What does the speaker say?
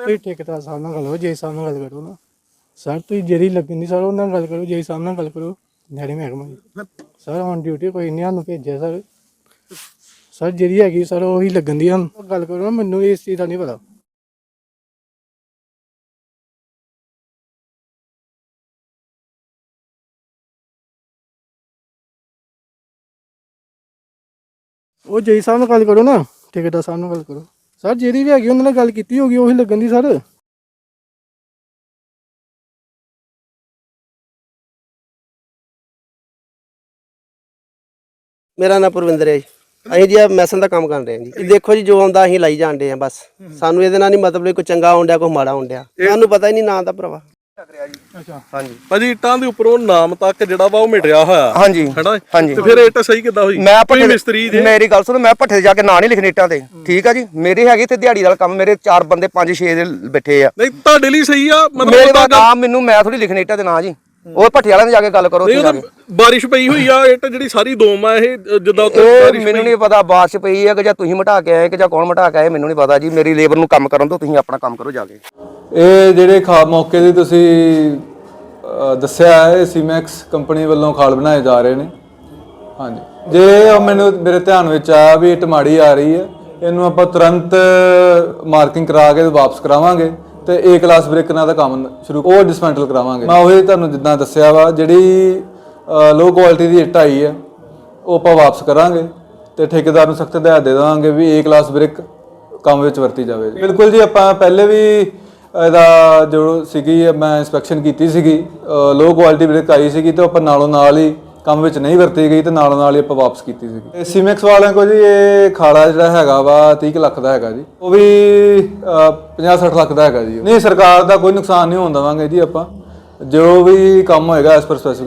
ਤੁਸੀਂ ਠੇਕੇਦਾਰ ਸਾਹਿਬ ਨਾਲ ਗੱਲ ਕਰੋ ਜੇ ਸਾਹਿਬ ਨਾਲ ਗੱਲ ਕਰੋ ਨਾ। ਸਰ ਤੁਸੀਂ ਜਿਹੜੀ ਲੱਗਣੀ ਸਰ ਉਹਨਾਂ ਨਾਲ ਗੱਲ ਕਰੋ ਜੇ ਸਾਹਿਬ ਨਾਲ ਗੱਲ ਕਰੋ। ਨਹਿਰੀ ਮਹਿਕਮਾ ਜੀ। ਸਰ ਔਨ ਡਿਊਟੀ ਕੋਈ ਨਹੀਂ ਸਾਨੂੰ ਭੇਜਿਆ ਸਰ। ਸਰ ਜਿਹੜੀ ਹੈਗੀ ਸਰ ਉਹੀ ਲੱਗਣ ਦੀ ਹਨ ਗੱਲ ਕਰੋ ਨਾ ਮੈਨੂੰ ਇਸ ਚੀਜ਼ ਦਾ ਨਹੀਂ ਪਤਾ। ਉਹ ਜੈ ਸਾਹਿਬ ਨਾਲ ਗੱਲ ਕਰੋ ਨਾ ਠੇਕੇਦਾਰ ਸਾਹਿਬ ਨਾਲ ਗੱਲ ਕਰੋ। ਸਰ ਜਿਹੜੀ ਵੀ ਹੈਗੀ ਉਹਨਾਂ ਨਾਲ ਗੱਲ ਕੀਤੀ ਹੋਗੀ ਉਹੀ ਲੱਗਣ ਦੀ ਸਰ। ਮੇਰਾ ਨਾਮ ਪ੍ਰਵਿੰਦਰ ਹੈ ਜੀ। ਅਸੀਂ ਜੀ ਮੈਸਨ ਦਾ ਕੰਮ ਕਰ ਰਹੇ ਹਾਂ ਜੀ। ਇਹ ਦੇਖੋ ਜੀ ਜੋ ਆਉਂਦਾ ਅਸੀਂ ਲਾਈ ਜਾਂਦੇ ਆ ਬਸ। ਸਾਨੂੰ ਇਹਦੇ ਨਾਲ ਨਹੀਂ ਮਤਲਬ ਕੋਈ ਚੰਗਾ ਆਉਂਦਿਆ ਕੋਈ ਮਾੜਾ ਆਉਂਦਿਆ ਸਾਨੂੰ ਪਤਾ ਹੀ ਨਹੀਂ ਨਾਂ ਦਾ ਭਰਾਵਾ। ਅੱਛਾ। ਹਾਂਜੀ। ਭਾਜੀ ਇੱਟਾਂ ਦੇ ਉੱਪਰੋਂ ਨਾਮ ਤੱਕ ਜਿਹੜਾ ਵਾ ਉਹ ਮਿਟਿਆ ਹੋਇਆ। ਹਾਂਜੀ। ਹੈਨਾ? ਹਾਂਜੀ। ਤੇ ਫਿਰ ਇੱਟ ਸਹੀ ਕਿੱਦਾਂ ਹੋਈ? ਮੈਂ ਕੋਈ ਭੱਠੇ ਮਿਸਤਰੀ ਦੇ ਮੇਰੀ ਗੱਲ ਸੁਣੋ ਮੈਂ ਭੱਠੇ ਜਾ ਕੇ ਨਾਂ ਨਹੀਂ ਲਿਖਣੇ ਇੱਟਾਂ ਤੇ ਠੀਕ ਆ ਜੀ? ਮੇਰੇ ਹੈਗੇ ਤੇ ਦਿਹਾੜੀ ਦਾ ਕੰਮ ਮੇਰੇ ਚਾਰ ਬੰਦੇ ਪੰਜ ਛੇ ਦੇ ਬੈਠੇ ਆ। ਨਹੀਂ ਤੁਹਾਡੇ ਲਈ ਸਹੀ ਆ ਮਤਲਬ ਮੇਰੇ ਉਹਦਾ ਦਾ ਨਾਮ ਮੈਨੂੰ ਮੈਂ ਥੋੜੀ ਲਿਖਣੇ ਇੱਟਾਂ ਦੇ ਨਾਂ ਜੀ। ਉਹ ਭੱਠੇ ਵਾਲਿਆਂ ਨੇ ਜਾ ਕੇ ਗੱਲ ਕਰੋ ਜਾ ਕੇ। ਬਾਰਿਸ਼ ਪਈ ਹੋਈ ਆ ਇੱਟ ਜਿਹੜੀ ਸਾਰੀ ਦੋਮ ਆ ਇਹ ਜਿੱਦਾਂ ਉੱਤੇ ਇਹ ਮੈਨੂੰ ਨਹੀਂ ਪਤਾ ਬਾਰਿਸ਼ ਪਈ ਹੈ ਕਿ ਜਾਂ ਤੁਸੀਂ ਮਟਾ ਕੇ ਆਏ ਕਿ ਜਾਂ ਕੌਣ ਮਟਾ ਕੇ ਆਏ ਮੈਨੂੰ ਨਹੀਂ ਪਤਾ ਜੀ। ਮੇਰੀ ਲੇਬਰ ਨੂੰ ਕੰਮ ਕਰਨ ਦਿਓ ਤੁਸੀਂ ਆਪਣਾ ਕੰਮ ਕਰੋ ਜਾ ਕੇ। ਇਹ ਜਿਹੜੇ ਖਾ ਮੌਕੇ ਦੀ ਤੁਸੀਂ ਅ, ਦੱਸਿਆ ਹੈ ਸੀਮੈਕਸ ਕੰਪਨੀ ਵੱਲੋਂ ਖਾਲ ਬਣਾਏ ਜਾ ਰਹੇ ਨੇ। ਹਾਂਜੀ। ਜੇ ਉਹ ਮੈਨੂੰ ਮੇਰੇ ਧਿਆਨ ਵਿੱਚ ਆਇਆ ਵੀ ਇਹ ਟਮਾੜੀ ਆ ਰਹੀ ਹੈ ਇਹਨੂੰ ਆਪਾਂ ਤੁਰੰਤ ਮਾਰਕਿੰਗ ਕਰਾ ਕੇ ਵਾਪਸ ਕਰਾਵਾਂਗੇ। ਤੇ ਏ ਕਲਾਸ ਬ੍ਰੇਕ ਨਾਲ ਦਾ ਕੰਮ ਸ਼ੁਰੂ ਉਹ ਡਿਸਮੈਂਟਲ ਕਰਾਵਾਂਗੇ। ਮੈਂ ਉਹੀ ਤੁਹਾਨੂੰ ਜਿੱਦਾਂ ਦੱਸਿਆ ਵਾ, ਜਿਹੜੀ ਲੋ ਕੁਆਲਿਟੀ ਦੀ ਇੱਟ ਆਈ ਹੈ ਉਹ ਆਪਾਂ ਵਾਪਸ ਕਰਾਂਗੇ ਤੇ ਠੇਕੇਦਾਰ ਨੂੰ ਸਖਤ ਹਦਾਇਤ ਦੇ ਦੇਵਾਂਗੇ ਵੀ ਏ ਕਲਾਸ ਬ੍ਰਿਕ ਕੰਮ ਵਿੱਚ ਵਰਤੀ ਜਾਵੇ। ਬਿਲਕੁਲ ਜੀ, ਆਪਾਂ ਪਹਿਲੇ ਵੀ ਇਹਦਾ ਜੋ ਸੀਗੀ, ਮੈਂ ਇਨਸਪੈਕਸ਼ਨ ਕੀਤੀ ਸੀਗੀ ਲੋ ਕੁਆਲਿਟੀ ਬ੍ਰਿਕ ਆਈ ਸੀਗੀ ਤੇ ਆਪਾਂ ਨਾਲੋਂ ਨਾਲ ਹੀ ਕੰਮ ਵਿੱਚ ਨਹੀਂ ਵਰਤੀ ਗਈ ਤੇ ਨਾਲੋਂ ਨਾਲ ਹੀ ਆਪਾਂ ਵਾਪਸ ਕੀਤੀ ਸੀਗੀ। ਸੀਮੈਕਸ ਵਾਲਿਆਂ ਕੋ ਜੀ ਇਹ ਖਾੜਾ ਜਿਹੜਾ ਹੈਗਾ ਵਾ 30 ਲੱਖ ਦਾ ਹੈਗਾ ਜੀ। ਉਹ ਵੀ 50-60 ਲੱਖ ਦਾ ਹੈਗਾ ਜੀ। ਨਹੀਂ, ਸਰਕਾਰ ਦਾ ਕੋਈ ਨੁਕਸਾਨ ਨਹੀਂ ਹੋਣ ਦੇਵਾਂਗੇ ਜੀ ਆਪਾਂ। ਜੋ ਵੀ ਕੰਮ ਹੋਏਗਾ ਇਸ ਪਰ ਸਪੈਸੀਫਿਕੇਸ਼ਨ